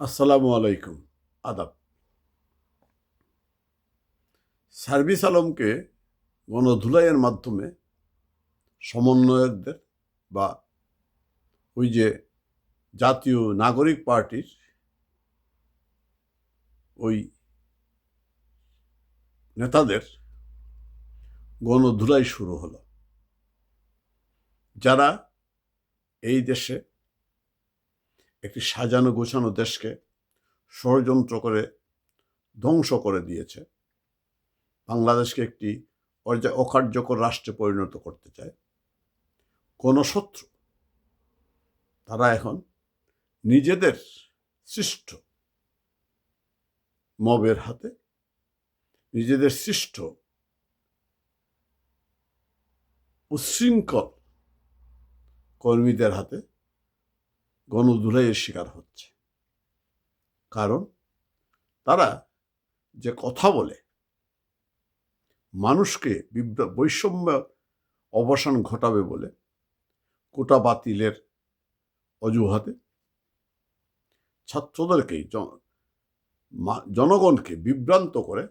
আসসালামু আলাইকুম। আদাব। সার্ভিস আলমকে গণধুলাইয়ের মাধ্যমে সমন্বয়কদের বা ওই যে জাতীয় নাগরিক পার্টির ওই নেতাদের গণধুলাই শুরু হলো। যারা এই দেশে একটি সাজানো গোছানো দেশকে ষড়যন্ত্র করে ধ্বংস করে দিয়েছে। বাংলাদেশকে একটি অকার্যকর রাষ্ট্রে পরিণত করতে চায়। কোনো শত্রু তারা এখন নিজেদের সৃষ্ট মবের হাতে, নিজেদের সৃষ্ট উচ্ছৃঙ্খল কর্মীদের হাতে গণধুলাইয়ের শিকার হচ্ছে। কারণ তারা যে কথা বলে, মানুষকে বৈষম্য অবসান ঘটাবে বলে কোটা বাতিলের অজুহাতে ছাত্রদেরকে জনগণকে বিভ্রান্ত করে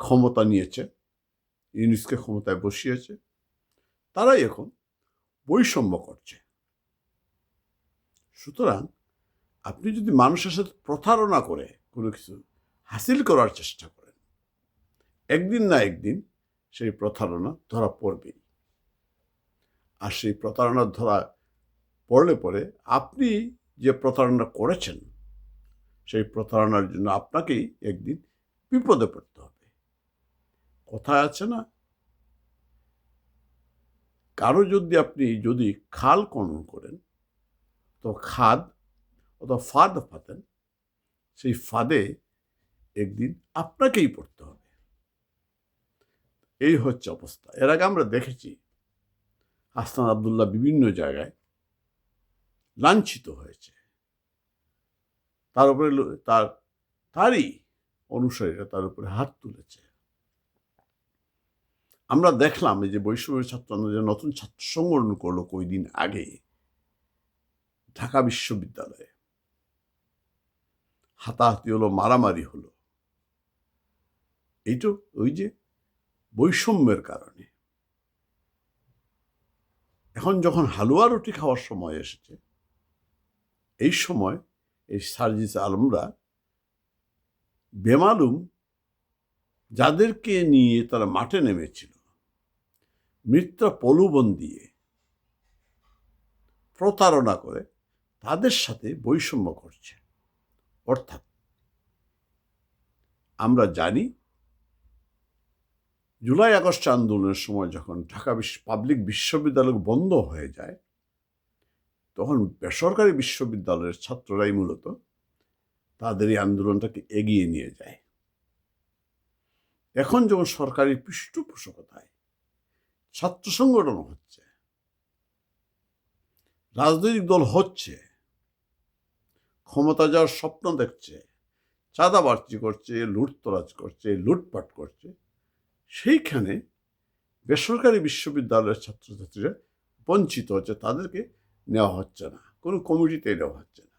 ক্ষমতা নিয়েছে, ইউনিসকে ক্ষমতায় বসিয়েছে। তারাই এখন বৈষম্য করছে। সুতরাং আপনি যদি মানুষের সাথে প্রতারণা করে কোনো কিছু হাসিল করার চেষ্টা করেন, একদিন না একদিন সেই প্রতারণা ধরা পড়বেই। আর সেই প্রতারণা ধরা পড়লে পরে আপনি যে প্রতারণা করেছেন, সেই প্রতারণার জন্য আপনাকেই একদিন বিপদে পড়তে হবে। কথায় আছে না কারও যদি আপনি যদি খাল খনন করেন তো খাদ অথবা ফাদ ফাতেন সেই ফাঁদে একদিন আপনাকেই পড়তে হবে। এই হচ্ছে অবস্থা। এর আগে আমরা দেখেছি হাসনান আবদুল্লাহ বিভিন্ন জায়গায় লাঞ্ছিত হয়েছে। তার উপরে তার, তারই অনুসারীরা তার উপরে হাত তুলেছে। আমরা দেখলাম এই যে বৈষম্য ছাত্র যে নতুন ছাত্র সংগঠন করল কয়দিন আগে, ঢাকা বিশ্ববিদ্যালয়ে। হাতাহাতি হলো, মারামারি হলো। এই ওই যে বৈষম্যের কারণে। এখন যখন হালুয়া রুটি খাওয়ার সময় এসেছে, এই সময় এই সার্জিস আলমরা বেমালুম যাদেরকে নিয়ে তারা মাঠে নেমেছিল মিত্রা প্রলোভন দিয়ে প্রতারণা করে তাদের সাথে বৈষম্য করছে। অর্থাৎ আমরা জানি জুলাই আগস্ট আন্দোলনের সময় যখন ঢাকা পাবলিক বিশ্ববিদ্যালয় বন্ধ হয়ে যায়, তখন বেসরকারি বিশ্ববিদ্যালয়ের ছাত্ররাই মূলত তাদের এই আন্দোলনটাকে এগিয়ে নিয়ে যায়। এখন যখন সরকারি পৃষ্ঠপোষকতায় ছাত্র সংগঠন হচ্ছে, রাজনৈতিক দল হচ্ছে, ক্ষমতা যাওয়ার স্বপ্ন দেখছে, চাঁদাবাজি করছে, লুটতরাজ করছে, লুটপাট করছে, সেইখানে বেসরকারি বিশ্ববিদ্যালয়ের ছাত্রছাত্রীরা বঞ্চিত হচ্ছে, তাদেরকে নেওয়া হচ্ছে না, কোনো কমিটিতে নেওয়া হচ্ছে না।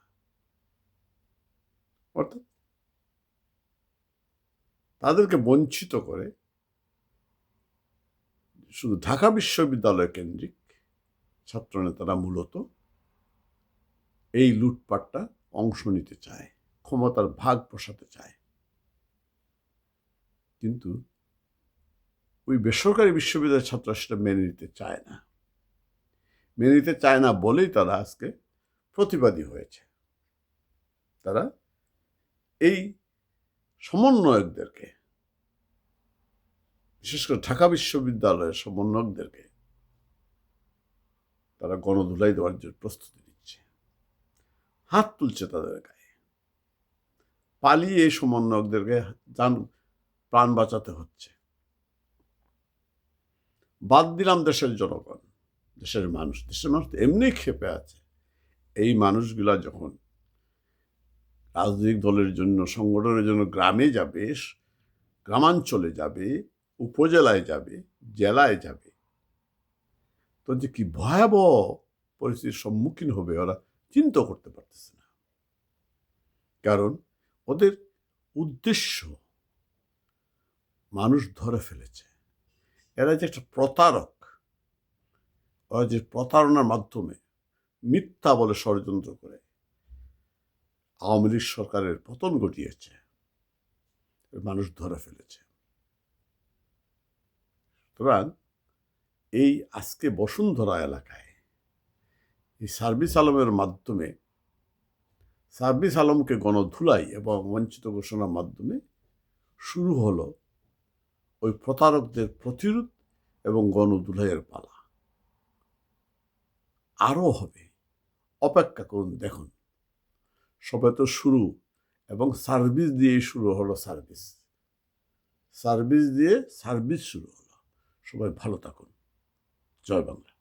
অর্থাৎ তাদেরকে বঞ্চিত করে শুধু ঢাকা বিশ্ববিদ্যালয় কেন্দ্রিক ছাত্রনেতারা মূলত এই লুটপাটটা অংশ নিতে চায়, ক্ষমতার ভাগ বসাতে চায়। কিন্তু ওই বেসরকারি বিশ্ববিদ্যালয়ের ছাত্ররা সেটা মেনে নিতে চায় না। মেনে নিতে চায় না বলেই তারা আজকে প্রতিবাদী হয়েছে। তারা এই সমন্বয়কদেরকে বিশেষ করে ঢাকা বিশ্ববিদ্যালয়ের সমন্বয়কদেরকে তারা গণধুলাই দেওয়ার জন্য প্রস্তুতি নিচ্ছে। হাত তুলছে তাদের গায়ে। পালিয়ে এই সমন্বয়কদেরকে যান, প্রাণ বাঁচাতে হচ্ছে। বাদ দিলাম দেশের জনগণ, দেশের মানুষ দেশের মানুষ এমনি ক্ষেপে আছে। এই মানুষগুলা যখন রাজনৈতিক দলের জন্য, সংগঠনের জন্য গ্রামে যাবে, গ্রামাঞ্চলে যাবে উপজেলায় যাবে, জেলায় যাবে। তো যে কি ভয়াবহ পরিস্থিতির সম্মুখীন হবে ওরা চিন্তা করতে পারতেছে না। কারণ ওদের উদ্দেশ্য মানুষ ধরে ফেলেছে। এরা যে একটা প্রতারক, ওরা যে প্রতারণার মাধ্যমে মিথ্যা বলে ষড়যন্ত্র করে, আওয়ামী লীগ সরকারের পতন ঘটিয়েছে, মানুষ ধরে ফেলেছে। সুতরাং এই আজকে বসুন্ধরা এলাকায় এই সার্ভিস আলমের মাধ্যমে, সার্ভিস আলমকে গণধুলাই এবং বঞ্চিত ঘোষণার মাধ্যমে শুরু হলো ওই প্রতারকদের প্রতিরোধ এবং গণধুলাইয়ের পালা। আরও হবে। অপেক্ষা করুন, দেখুন। সবে তো শুরু এবং সার্ভিস দিয়েই শুরু হলো সার্ভিস। সার্ভিস দিয়ে সার্ভিস শুরু হলো। সবাই ভালো থাকুন। জয় বাংলা।